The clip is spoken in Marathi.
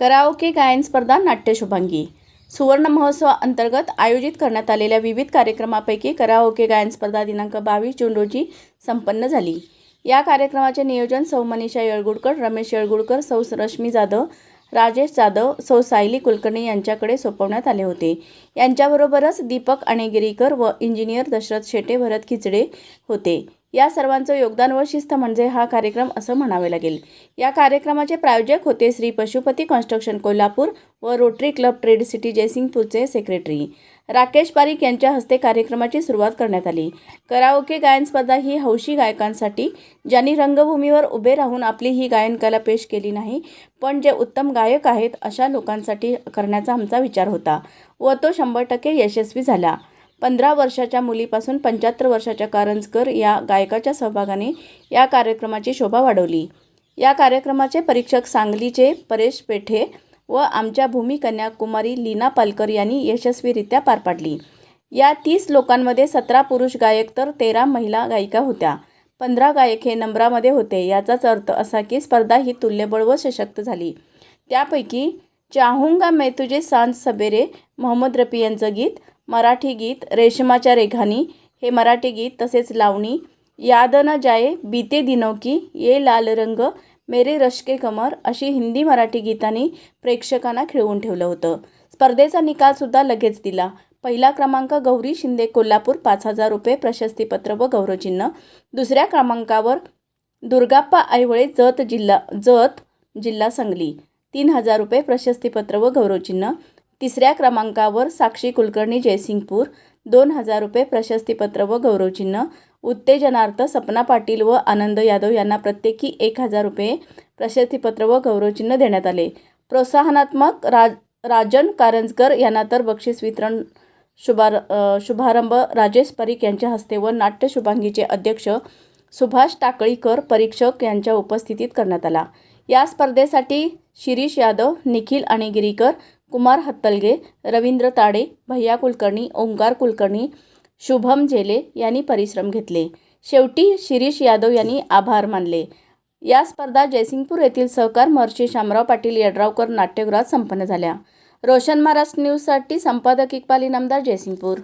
कराओके गायन स्पर्धा नाट्यशुभांगी. सुवर्ण महोत्सव अंतर्गत आयोजित करण्यात आलेल्या विविध कार्यक्रमापैकी कराओके गायन स्पर्धा दिनांक बावीस जून रोजी संपन्न झाली. या कार्यक्रमाचे नियोजन सौ मनीषा येळगुडकर रमेश येळगुडकर सौ रश्मी जाधव राजेश जाधव सौ सायली कुलकर्णी यांच्याकडे सोपवण्यात आले होते. यांच्याबरोबरच दीपक अणेगिरीकर व इंजिनियर दशरथ शेटे भरत खिचडे होते. या सर्वांचं योगदान व शिस्त म्हणजे हा कार्यक्रम असं म्हणावे लागेल. या कार्यक्रमाचे प्रायोजक होते श्री पशुपती कन्स्ट्रक्शन कोल्हापूर व रोटरी क्लब ट्रेड सिटी जयसिंगपूरचे सेक्रेटरी. राकेश पारिक यांच्या हस्ते कार्यक्रमाची सुरुवात करण्यात आली. कराओके गायन स्पर्धा ही हौशी गायकांसाठी ज्यांनी रंगभूमीवर उभे राहून आपली ही गायनकला पेश केली नाही पण जे उत्तम गायक आहेत अशा लोकांसाठी करण्याचा आमचा विचार होता व तो शंभर टक्के यशस्वी झाला. पंधरा वर्षाच्या मुलीपासून पंच्याहत्तर वर्षाच्या कारंजकर या गायकाच्या सहभागाने या कार्यक्रमाची शोभा वाढवली. या कार्यक्रमाचे परीक्षक सांगलीचे परेश पेठे व आमच्या भूमिकन्या कुमारी लीना पालकर यांनी यशस्वीरित्या पार पाडली. या तीस लोकांमध्ये सतरा पुरुष गायक तर तेरा महिला गायिका होत्या. पंधरा गायक हे नंबरामध्ये होते. याचाच अर्थ असा की स्पर्धा ही तुल्यबळ व सशक्त झाली. त्यापैकी चाहूंगा मैं तुझे सांज सबेरे मोहम्मद रफी यांचं गीत मराठी गीत रेशमाच्या रेघानी हे मराठी गीत तसेच लावणी याद न जाये बीते दिनों की ये लाल रंग मेरे रश्के कमर अशी हिंदी मराठी गीतांनी प्रेक्षकांना खिळवून ठेवलं होतं. स्पर्धेचा निकालसुद्धा लगेच दिला. पहिला क्रमांक गौरी शिंदे कोल्हापूर पाच हजार रुपये प्रशस्तीपत्र व गौरवचिन्ह दुसऱ्या क्रमांकावर दुर्गाप्पा ऐवळे जत जिल्हा जत जिल्हा सांगली. तीन हजार रुपये प्रशस्तीपत्र व गौरवचिन्ह. तिसऱ्या क्रमांकावर साक्षी कुलकर्णी जयसिंगपूर दोन हजार रुपये प्रशस्तीपत्र व गौरवचिन्ह. उत्तेजनार्थ सपना पाटील व आनंद यादव यांना प्रत्येकी एक हजार रुपये प्रशस्तीपत्र व गौरवचिन्ह देण्यात आले. प्रोत्साहनात्मक राज राजन कारंजकर यांना तर बक्षीस वितरण शुभार शुभारंभ. राजेश परीख यांच्या हस्ते व नाट्य शुभांगीचे अध्यक्ष सुभाष टाकळीकर परीक्षक यांच्या उपस्थितीत करण्यात आला. या स्पर्धेसाठी शिरीष यादव निखिल आणेगिरीकर कुमार हत्तलगे रवींद्र ताडे भैया कुलकर्णी ओंकार कुलकर्णी शुभम झेले यांनी परिश्रम घेतले. शेवटी शिरीष यादव यांनी आभार मानले. या स्पर्धा जयसिंगपूर येथील सहकार महर्षी शामराव पाटील यड्रावकर नाट्यगृहात संपन्न झाल्या. रोशन महाराष्ट्र न्यूजसाठी संपादक इक्बाल इनामदार जयसिंगपूर.